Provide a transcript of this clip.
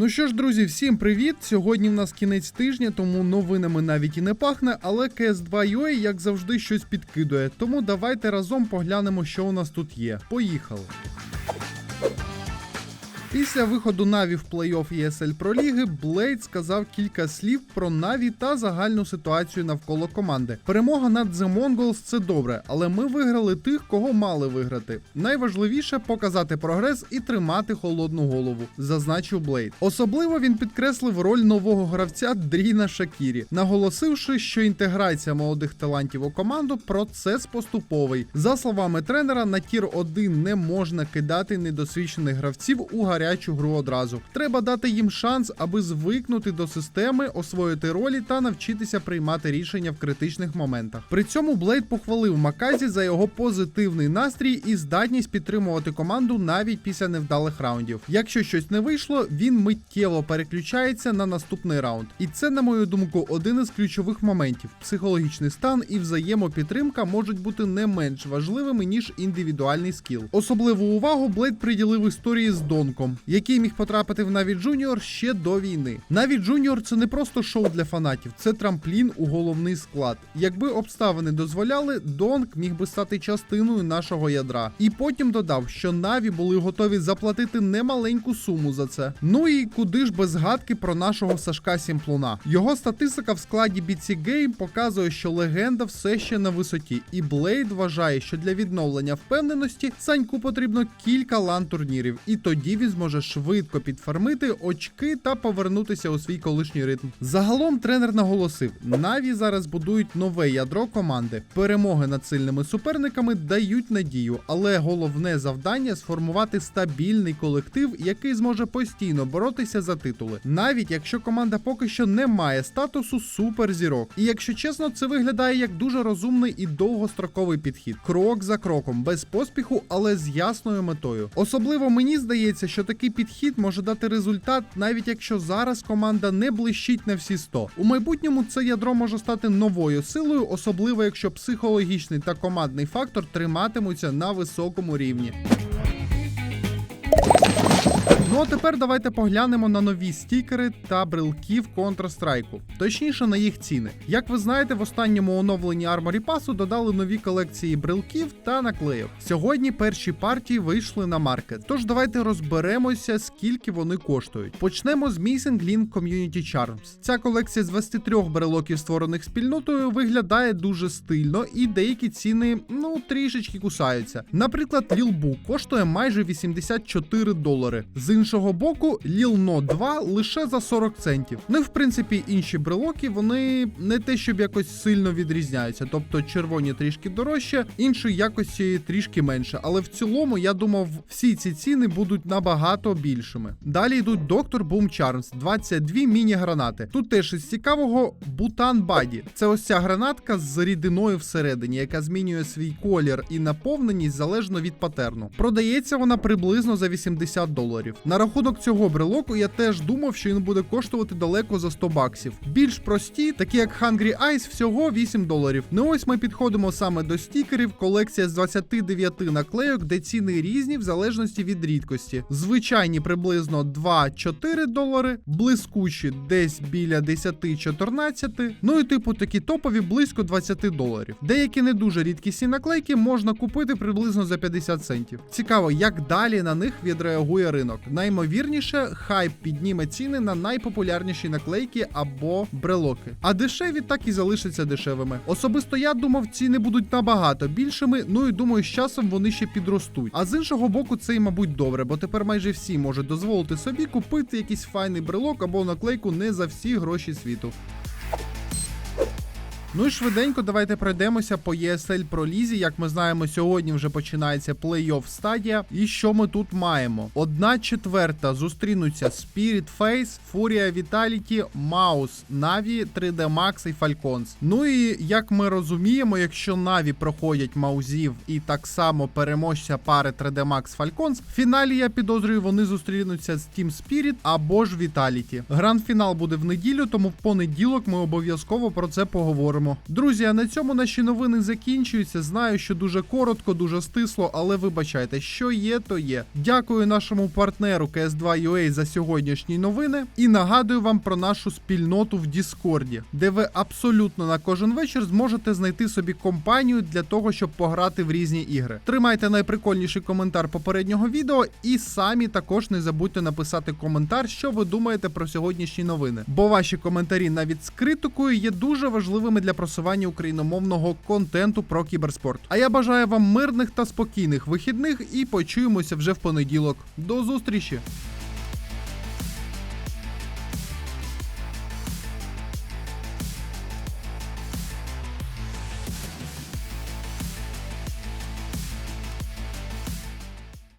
Ну що ж, друзі, всім привіт! Сьогодні в нас кінець тижня, тому новинами навіть і не пахне, але CS2 UA, як завжди, щось підкидує. Тому давайте разом поглянемо, що у нас тут є. Поїхали! Після виходу Наві в плей-офф ESL Pro Ліги Блейд сказав кілька слів про Наві та загальну ситуацію навколо команди. Перемога над The Mongols – це добре, але ми виграли тих, кого мали виграти. Найважливіше показати прогрес і тримати холодну голову, зазначив Блейд. Особливо він підкреслив роль нового гравця Дріна Шакірі, наголосивши, що інтеграція молодих талантів у команду процес поступовий. За словами тренера, на тір 1 не можна кидати недосвідчених гравців у гарячу гру одразу. Треба дати їм шанс, аби звикнути до системи, освоїти ролі та навчитися приймати рішення в критичних моментах. При цьому Блейд похвалив Маказі за його позитивний настрій і здатність підтримувати команду навіть після невдалих раундів. Якщо щось не вийшло, він миттєво переключається на наступний раунд. І це, на мою думку, один із ключових моментів. Психологічний стан і взаємопідтримка можуть бути не менш важливими ніж індивідуальний скіл. Особливу увагу Блейд приділив історії з Донком, який міг потрапити в Наві Джуніор ще до війни. Наві Джуніор це не просто шоу для фанатів, це трамплін у головний склад. Якби обставини дозволяли, Донк міг би стати частиною нашого ядра. І потім додав, що Наві були готові заплатити немаленьку суму за це. Ну і куди ж без згадки про нашого Сашка Сімплуна. Його статистика в складі BC Game показує, що легенда все ще на висоті, і Блейд вважає, що для відновлення впевненості Саньку потрібно кілька лан турнірів, і тоді він зможе швидко підфармити очки та повернутися у свій колишній ритм. Загалом тренер наголосив: Наві зараз будують нове ядро команди. Перемоги над сильними суперниками дають надію, але головне завдання сформувати стабільний колектив, який зможе постійно боротися за титули, навіть якщо команда поки що не має статусу суперзірок. І якщо чесно, це виглядає як дуже розумний і довгостроковий підхід, крок за кроком, без поспіху, але з ясною метою. Особливо мені здається, що такий підхід може дати результат, навіть якщо зараз команда не блищить на всі 100. У майбутньому це ядро може стати новою силою, особливо якщо психологічний та командний фактор триматимуться на високому рівні. Ну а тепер давайте поглянемо на нові стікери та брелки в Counter-Strike. Точніше на їх ціни. Як ви знаєте, в останньому оновленні Armory Pass додали нові колекції брелків та наклейок. Сьогодні перші партії вийшли на маркет. Тож давайте розберемося, скільки вони коштують. Почнемо з Missing Link Community Charms. Ця колекція з 23 брелоків, створених спільнотою, виглядає дуже стильно, і деякі ціни ну трішечки кусаються. Наприклад, Lil коштує майже 84 долари. З іншого боку, No 2 лише за 40 центів. Ну в принципі інші брелоки вони не те, щоб якось сильно відрізняються. Тобто червоні трішки дорожче, інші якості трішки менше. Але в цілому я думав, всі ці ціни будуть набагато більшими. Далі йдуть Доктор Boom Charms, 22 міні-гранати. Тут теж із цікавого Бутан Баді. Це ось ця гранатка з рідиною всередині, яка змінює свій колір і наповненість залежно від патерну. Продається вона приблизно за 80 доларів. На рахунок цього брелоку я теж думав, що він буде коштувати далеко за 100 баксів. Більш прості, такі як Hungry Eyes, всього 8 доларів. Ну ось ми підходимо саме до стікерів. Колекція з 29 наклейок, де ціни різні в залежності від рідкості. Звичайні приблизно 2-4 долари, блискучі десь біля 10-14. Ну і типу такі топові близько 20 доларів. Деякі не дуже рідкісні наклейки можна купити приблизно за 50 центів. Цікаво, як далі на них відреагує ринок. Наймовірніше, хайп підніме ціни на найпопулярніші наклейки або брелоки. А дешеві так і залишаться дешевими. Особисто я думав, ціни будуть набагато більшими. Ну і думаю, з часом вони ще підростуть. А з іншого боку, це й мабуть добре, бо тепер майже всі можуть дозволити собі купити якийсь файний брелок або наклейку не за всі гроші світу. Ну і швиденько давайте пройдемося по ESL Pro Лізі. Як ми знаємо, сьогодні вже починається плей-офф стадія. І що ми тут маємо? Одна четверта зустрінуться Spirit Face, Furia Vitality, Mouse, Na'Vi, 3D Max і Falcons. Ну і як ми розуміємо, якщо Na'Vi проходять маузів і так само переможця пари 3D Max Falcons, в фіналі я підозрюю, вони зустрінуться з Team Spirit або ж Vitality. Гранд-фінал буде в неділю, тому в понеділок ми обов'язково про це поговоримо продовжимо. Друзі, а на цьому наші новини закінчуються. Знаю, що дуже коротко, дуже стисло, але вибачайте, що є, то є. Дякую нашому партнеру CS2UA за сьогоднішні новини і нагадую вам про нашу спільноту в Діскорді, де ви абсолютно на кожен вечір зможете знайти собі компанію для того, щоб пограти в різні ігри. Тримайте найприкольніший коментар попереднього відео, і самі також не забудьте написати коментар, що ви думаєте про сьогоднішні новини. Бо ваші коментарі навіть з критикою є дуже важливими для просування україномовного контенту про кіберспорт. А я бажаю вам мирних та спокійних вихідних і почуємося вже в понеділок. До зустрічі!